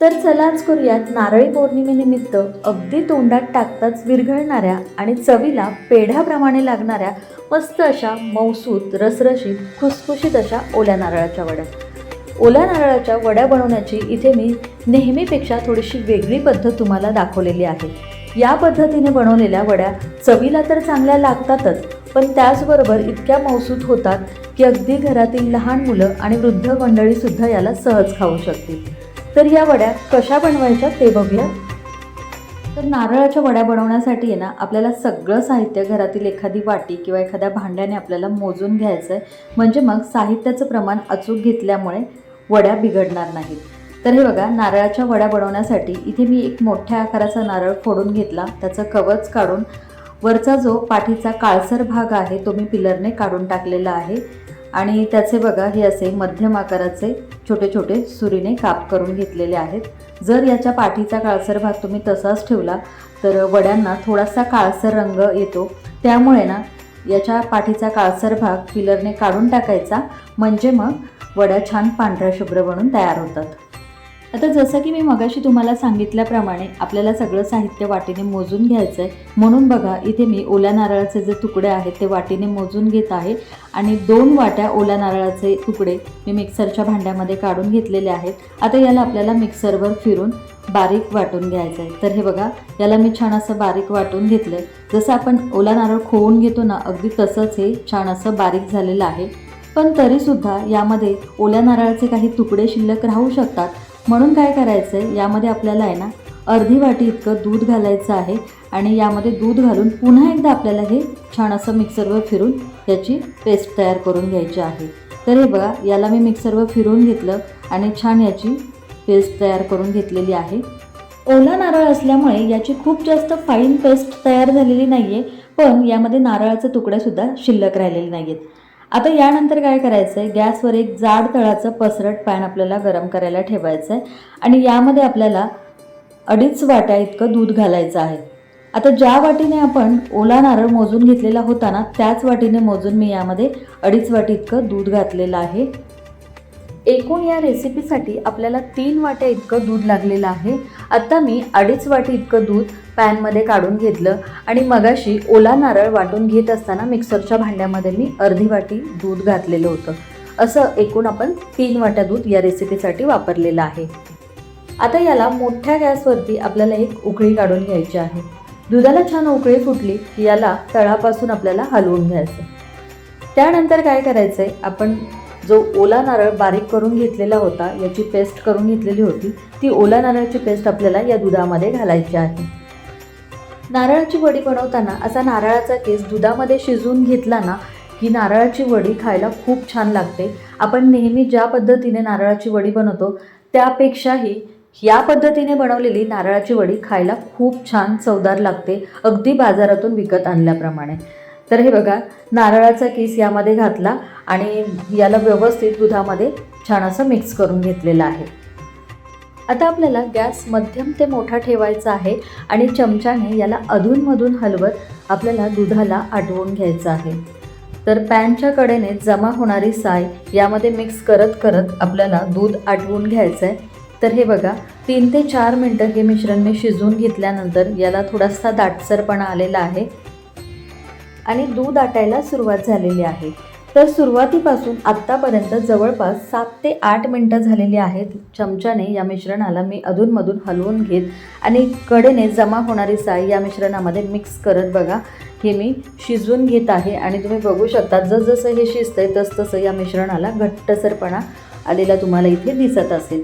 तर चला करूयात नारळी पौर्णिमेनिमित्त अगदी तोंडात टाकताच विरघळणाऱ्या आणि चवीला पेढ्याप्रमाणे लागणाऱ्या मस्त अशा मौसूत रसरशीत खुसखुशीत अशा ओल्या नारळाच्या वड्या. ओल्या नारळाच्या वड्या बनवण्याची इथे मी नेहमीपेक्षा थोडीशी वेगळी पद्धत तुम्हाला दाखवलेली आहे. या पद्धतीने बनवलेल्या वड्या चवीला तर चांगल्या लागतातच पण त्याचबरोबर इतक्या मौसूत होतात की अगदी घरातील लहान मुलं आणि वृद्ध मंडळीसुद्धा याला सहज खाऊ शकतील. तर या वड्या कशा बनवायच्या ते बघूया. तर नारळाच्या वड्या बनवण्यासाठी आहे ना आपल्याला सगळं साहित्य घरातील एखादी वाटी किंवा एखाद्या भांड्याने आपल्याला मोजून घ्यायचं आहे म्हणजे मग साहित्याचं प्रमाण अचूक घेतल्यामुळे वड्या बिघडणार नाहीत. तर हे बघा नारळाच्या वड्या बनवण्यासाठी इथे मी एक मोठ्या आकाराचा नारळ फोडून घेतला. त्याचं कवच काढून वरचा जो पाठीचा काळसर भाग आहे तो मी पिलरने काढून टाकलेला आहे. आणि त्याचे बघा हे असे मध्यम आकाराचे छोटे छोटे सुरीने काप करून घेतलेले आहेत. जर याच्या पाठीचा काळसर भाग तुम्ही तसाच ठेवला तर वड्यांना थोडासा काळसर रंग येतो. त्यामुळे ना याच्या पाठीचा काळसर भाग पिलरने काढून टाकायचा. म्हणजे मग वड्या छान पांढऱ्या शुभ्र बनून तयार होतात. आता जसं की मी मगाशी तुम्हाला सांगितल्याप्रमाणे आपल्याला सगळं साहित्य वाटीने मोजून घ्यायचं आहे म्हणून बघा इथे मी ओल्या नारळाचे जे तुकडे आहेत ते वाटीने मोजून घेत आहे. आणि दोन वाट्या ओल्या नारळाचे तुकडे मी मिक्सरच्या भांड्यामध्ये काढून घेतलेले आहेत. आता याला आपल्याला मिक्सरवर फिरून बारीक वाटून घ्यायचं आहे तर हे बघा याला मी छान असं बारीक वाटून घेतलं आहे जसं आपण ओला नारळ खोवून घेतो ना अगदी तसंच हे छान असं बारीक झालेलं आहे. पण तरीसुद्धा यामध्ये ओल्या नारळाचे काही तुकडे शिल्लक राहू शकतात. म्हणून काय करायचं आहे यामध्ये आपल्याला आहे ना अर्धी वाटी इतकं दूध घालायचं आहे आणि यामध्ये दूध घालून पुन्हा एकदा आपल्याला हे छान असं मिक्सरवर फिरून याची पेस्ट तयार करून घ्यायची आहे. तर हे बघा याला मी मिक्सरवर फिरून घेतलं आणि छान याची पेस्ट तयार करून घेतलेली आहे. ओला नारळ असल्यामुळे याची खूप जास्त फाईन पेस्ट तयार झालेली नाही आहे पण यामध्ये नारळाचे तुकडेसुद्धा शिल्लक राहिलेले नाही आहेत आता यानंतर काय करायचं आहे गॅसवर एक जाड तळाचं पसरट पॅन आपल्याला गरम करायला ठेवायचं आहे आणि यामध्ये आपल्याला अडीच वाट्या इतकं दूध घालायचं आहे. आता ज्या वाटीने आपण ओला नारळ मोजून घेतलेला होता ना त्याच वाटीने मोजून मी यामध्ये अडीच वाटी इतकं दूध घातलेलं आहे. एकूण या रेसिपीसाठी आपल्याला तीन वाट्या इतकं दूध लागलेलं आहे. आत्ता मी अडीच वाटी इतकं दूध पॅनमध्ये काढून घेतलं आणि मगाशी ओला नारळ वाटून घेत असताना मिक्सरच्या भांड्यामध्ये मी अर्धी वाटी दूध घातलेलं होतं. असं एकूण आपण तीन वाट्या दूध या रेसिपीसाठी वापरलेलं आहे. आता याला मोठ्या गॅसवरती आपल्याला एक उकळी काढून घ्यायची आहे. दुधाला छान उकळी फुटली की याला तळापासून आपल्याला हलवून घ्यायचं. त्यानंतर काय करायचं आहे आपण जो ओला नारळ बारीक करून घेतलेला होता याची पेस्ट करून घेतलेली होती ती ओला नारळाची पेस्ट आपल्याला या दुधामध्ये घालायची आहे. नारळाची वडी बनवताना असा नारळाचा केस दुधामध्ये शिजवून घेतला ना ही नारळाची वडी खायला खूप छान लागते. आपण नेहमी ज्या पद्धतीने नारळाची वडी बनवतो त्यापेक्षाही या पद्धतीने बनवलेली नारळाची वडी खायला खूप छान चवदार लागते अगदी बाजारातून विकत आणल्याप्रमाणे. तर हे बघा नारळाचा किस यामध्ये घातला आणि याला व्यवस्थित दुधामध्ये छान असं मिक्स करून घेतलेलं आहे. आता आपल्याला गॅस मध्यम ते मोठा ठेवायचा आहे आणि चमच्याने याला अधूनमधून हलवत आपल्याला दुधाला आटवून घ्यायचं आहे. तर पॅनच्या कडेने जमा होणारी साय यामध्ये मिक्स करत करत आपल्याला दूध आटवून घ्यायचं आहे तर हे बघा तीन ते चार मिनटं हे मिश्रण मी शिजवून घेतल्यानंतर याला थोडासा दाटसरपणा आलेला आहे. आणि दूध आटायला सुरुवात झालेली आहे. तर सुरुवातीपासून आत्तापर्यंत जवळपास सात ते आठ मिनटं झालेली आहेत. चमच्याने या मिश्रणाला मी अधूनमधून हलवून घेत आणि कडेने जमा होणारी साय या मिश्रणामध्ये मिक्स करत बघा. हे मी शिजवून घेत आहे आणि तुम्ही बघू शकता जसजसं हे शिजतं आहे तसतसं या मिश्रणाला घट्टसरपणा आलेला तुम्हाला इथे दिसत असेल.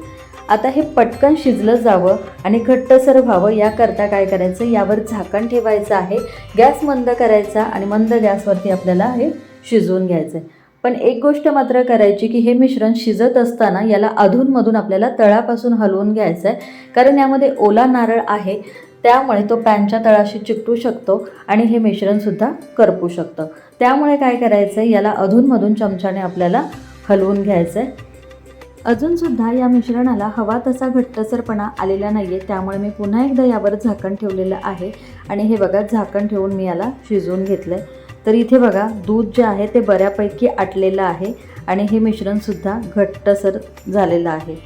आता हे पटकन शिजलं जावं आणि घट्टसर व्हावं. याकरता काय करायचं? यावर झाकण ठेवायचं आहे. गॅस मंद करायचा आणि मंद गॅसवरती आपल्याला हे शिजवून घ्यायचं आहे पण एक गोष्ट मात्र करायची की हे मिश्रण शिजत असताना याला अधूनमधून आपल्याला तळापासून हलवून घ्यायचं आहे कारण यामध्ये ओला नारळ आहे. त्यामुळे तो पॅनच्या तळाशी चिकटू शकतो आणि हे मिश्रणसुद्धा करपू शकतं. त्यामुळे काय करायचं आहे याला अधूनमधून चमच्याने आपल्याला हलवून घ्यायचं आहे अजूनसुद्धा या मिश्रणाला हवा तसा घट्टसरपणा आलेला नाही आहे त्यामुळे मी पुन्हा एकदा यावर झाकण ठेवलेलं आहे. आणि हे बघा झाकण ठेवून मी याला शिजवून घेतलं आहे तर इथे बघा दूध जे आहे ते बऱ्यापैकी आटलेलं आहे आणि हे मिश्रणसुद्धा घट्टसर झालेलं आहे.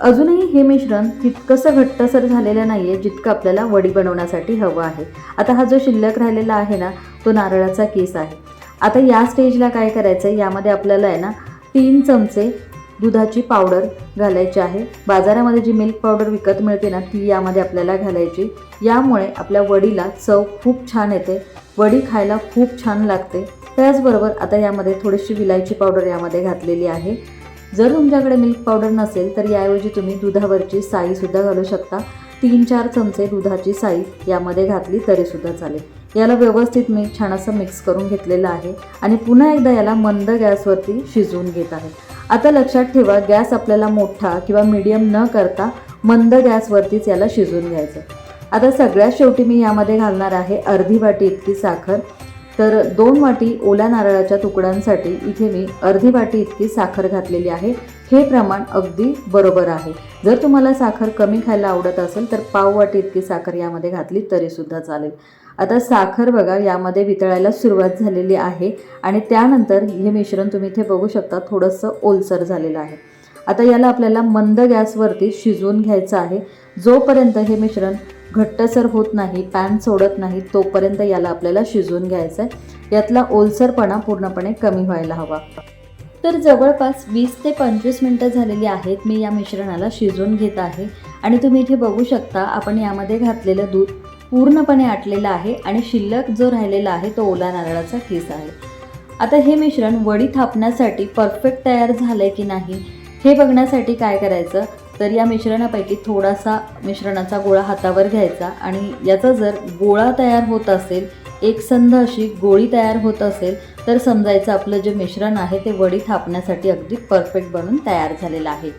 अजूनही हे मिश्रण तितकंसं घट्टसर झालेलं नाही आहे जितकं आपल्याला वडी बनवण्यासाठी हवं आहे. आता हा जो शिल्लक राहिलेला आहे ना तो नारळाचा केस आहे. आता या स्टेजला काय करायचं आहे यामध्ये आपल्याला आहे ना तीन चमचे दुधाची पावडर घालायची आहे. बाजारामध्ये जी मिल्क पावडर विकत मिळते ना ती यामध्ये आपल्याला घालायची. यामुळे आपल्या वडीला चव खूप छान येते. वडी खायला खूप छान लागते. त्याचबरोबर आता यामध्ये थोडीशी विलायची पावडर यामध्ये घातलेली आहे. जर तुमच्याकडे मिल्क पावडर नसेल तर याऐवजी तुम्ही दुधावरची साईसुद्धा घालू शकता. तीन चार चमचे दुधाची साई यामध्ये घातली तरीसुद्धा चालेल. याला व्यवस्थित मी छान असं मिक्स करून घेतलेलं आहे. आणि पुन्हा एकदा याला मंद गॅसवरती शिजवून घेत आहे. आता लक्षात ठेवा गॅस आपल्याला मोठा किंवा मीडियम न करता मंद गॅसवरतीच याला शिजून घ्यायचं. आता सगळ्यात शेवटी मी यामध्ये घालणार आहे अर्धी वाटी इतकी साखर. तर दोन वाटी ओल्या नारळाच्या तुकड्यांसाठी इथे मी अर्धी वाटी इतकी साखर घातलेली आहे. हे प्रमाण अगदी बरोबर आहे. जर तुम्हाला साखर कमी खायला आवडत असेल तर पाव वाटी इतकी साखर यामध्ये घातली तरीसुद्धा चालेल. आता साखर बघा यामध्ये वितळायला सुरुवात झालेली आहे आणि त्यानंतर हे मिश्रण तुम्ही इथे बघू शकता थोडंसं ओलसर झालेलं आहे. आता याला आपल्याला मंद गॅसवरती शिजवून घ्यायचं आहे. जोपर्यंत हे मिश्रण घट्टसर होत नाही पॅन सोडत नाही तोपर्यंत याला आपल्याला शिजवून घ्यायचं आहे यातला ओलसरपणा पूर्णपणे कमी व्हायला हवा. तर जवळपास वीस ते पंचवीस मिनटं झालेली आहेत. मी या मिश्रणाला शिजवून घेत आहे. आणि तुम्ही इथे बघू शकता आपण यामध्ये घातलेलं दूध पूर्णपणे आटलेलं आहे आणि शिल्लक जो राहिलेला आहे तो ओला नारळाचा किस आहे. आता हे मिश्रण वडी थापण्यासाठी परफेक्ट तयार झालं आहे की नाही हे बघण्यासाठी काय करायचं? तर या मिश्रणापैकी थोडासा मिश्रणाचा गोळा हातावर घ्यायचा आणि याचा जर गोळा तयार होत असेल एकसंध अशी गोळी तयार होत असेल तर समजायचं आपलं जे मिश्रण आहे ते वडी थापण्यासाठी अगदी परफेक्ट बनून तयार झालेलं आहे.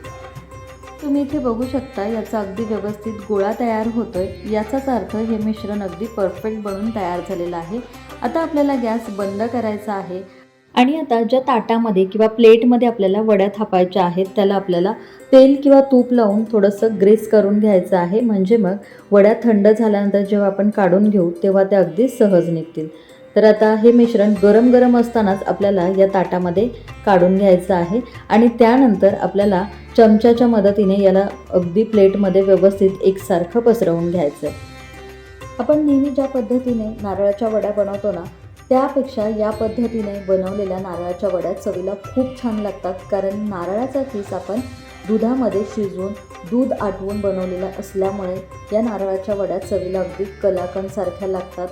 तुम्ही इथे बघू शकता याचा अगदी व्यवस्थित गोळा तयार होतोय. याचाच अर्थ हे मिश्रण अगदी परफेक्ट बनून तयार झालेलं आहे. आता आपल्याला गॅस बंद करायचा आहे. आणि आता ज्या ताटामध्ये किंवा प्लेटमध्ये आपल्याला वड्या थापायच्या आहेत त्याला आपल्याला तेल किंवा तूप लावून थोडंसं ग्रेस करून घ्यायचं आहे. म्हणजे मग वड्या थंड झाल्यानंतर जेव्हा आपण काढून घेऊ तेव्हा त्या अगदी सहज निघतील. तर आता हे मिश्रण गरम गरम असतानाच आपल्याला या ताटामध्ये काढून घ्यायचं आहे. आणि त्यानंतर आपल्याला चमच्याच्या मदतीने याला अगदी प्लेटमध्ये व्यवस्थित एकसारखं पसरवून घ्यायचं आपण नेहमी ज्या पद्धतीने नारळाच्या वड्या बनवतो ना त्यापेक्षा या पद्धतीने बनवलेल्या नारळाच्या वड्या चवीला खूप छान लागतात कारण नारळाचा किस आपण दुधामध्ये शिजवून दूध आटवून बनवलेला असल्यामुळे या नारळाच्या वड्या चवीला अगदी कलाकंदसारख्या लागतात.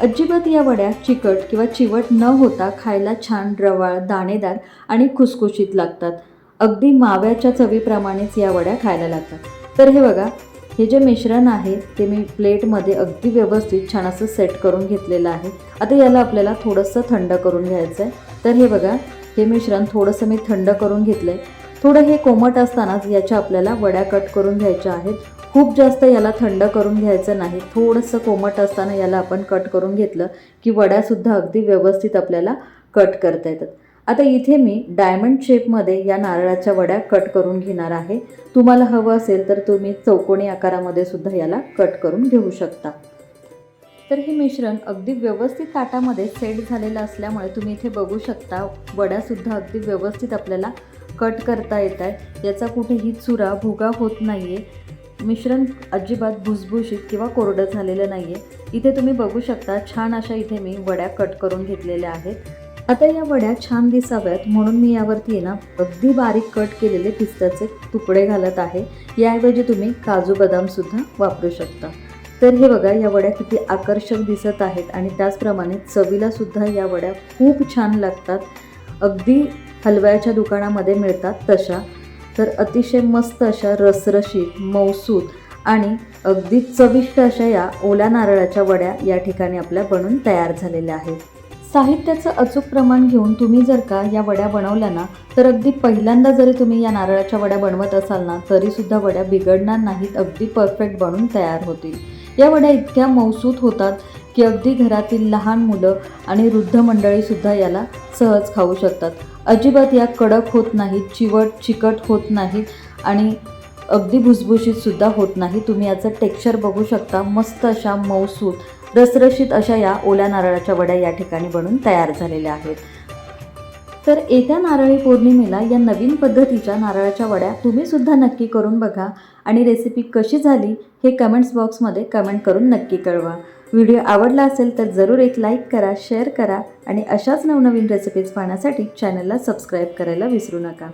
अजिबात या वड्या चिकट किंवा चिवट न होता खायला छान रवाळ दाणेदार आणि खुसखुशीत लागतात. अगदी माव्याच्या चवीप्रमाणेच या वड्या खायला लागतात. तर हे बघा हे जे मिश्रण आहे ते मी प्लेटमध्ये अगदी व्यवस्थित छान असं सेट करून घेतलेलं आहे. आता याला आपल्याला थोडंसं थंड करून घ्यायचं आहे तर हे बघा हे मिश्रण थोडंसं मी थंड करून घेतलं आहे थोडं हे कोमट असतानाच याच्या आपल्याला वड्या कट करून घ्यायच्या आहेत. खूप जास्त याला थंड करून घ्यायचं नाही. थोडंसं कोमट असताना याला आपण कट करून घेतलं की वड्यासुद्धा अगदी व्यवस्थित आपल्याला कट करता येतात. आता इथे मी डायमंड शेपमध्ये या नारळाच्या वड्या कट करून घेणार आहे. तुम्हाला हवं असेल तर तुम्ही चौकोनी आकारामध्ये सुद्धा याला कट करून घेऊ शकता. तर हे मिश्रण अगदी व्यवस्थित ताटामध्ये सेट झालेलं असल्यामुळे तुम्ही इथे बघू शकता वड्यासुद्धा अगदी व्यवस्थित आपल्याला कट करता येत आहे याचा कुठेही चुरा भुगा होत नाही आहे मिश्रण अजिबात भुसभुशीत किंवा कोरडं झालेलं नाही आहे इथे तुम्ही बघू शकता छान अशा इथे मी वड्या कट करून घेतलेल्या आहेत. आता या वड्या छान दिसाव्यात म्हणून मी यावरती आहे ना अगदी बारीक कट केलेले पिस्त्याचे तुकडे घालत आहे. याऐवजी तुम्ही काजू बदामसुद्धा वापरू शकता. तर हे बघा या वड्या किती आकर्षक दिसत आहेत आणि त्याचप्रमाणे चवीला सुद्धा या वड्या खूप छान लागतात. अगदी हलव्याच्या दुकानामध्ये मिळतात तशा. तर अतिशय मस्त अशा रसरशीत मौसूद आणि अगदी चविष्ट अशा या ओल्या नारळाच्या वड्या या ठिकाणी आपल्या बनून तयार झालेल्या आहेत. साहित्याचं अचूक प्रमाण घेऊन तुम्ही जर का या वड्या बनवल्या ना तर अगदी पहिल्यांदा जरी तुम्ही या नारळाच्या वड्या बनवत असाल ना तरीसुद्धा वड्या बिघडणार नाहीत अगदी परफेक्ट बनून तयार होतील. या वड्या इतक्या मौसूत होतात की अगदी घरातील लहान मुलं आणि वृद्ध मंडळीसुद्धा याला सहज खाऊ शकतात. अजिबात या कडक होत नाहीत चिवट चिकट होत नाहीत आणि अगदी भुसभुशीतसुद्धा होत नाही तुम्ही याचं टेक्स्चर बघू शकता मस्त अशा मौसूत रसरशीत अशा या ओल्या नारळाच्या वड्या या ठिकाणी बनून तयार झालेल्या आहेत. तर येत्या नारळी पौर्णिमेला या नवीन पद्धतीच्या नारळाच्या वड्या तुम्ही सुद्धा नक्की करून बघा आणि रेसिपी कशी झाली हे कमेंट्स बॉक्समध्ये कमेंट करून नक्की कळवा. व्हिडिओ आवडला असेल तर जरूर एक लाईक करा शेअर करा आणि अशाच नवनवीन रेसिपीज पाहण्यासाठी चॅनलला सबस्क्राईब करायला विसरू नका.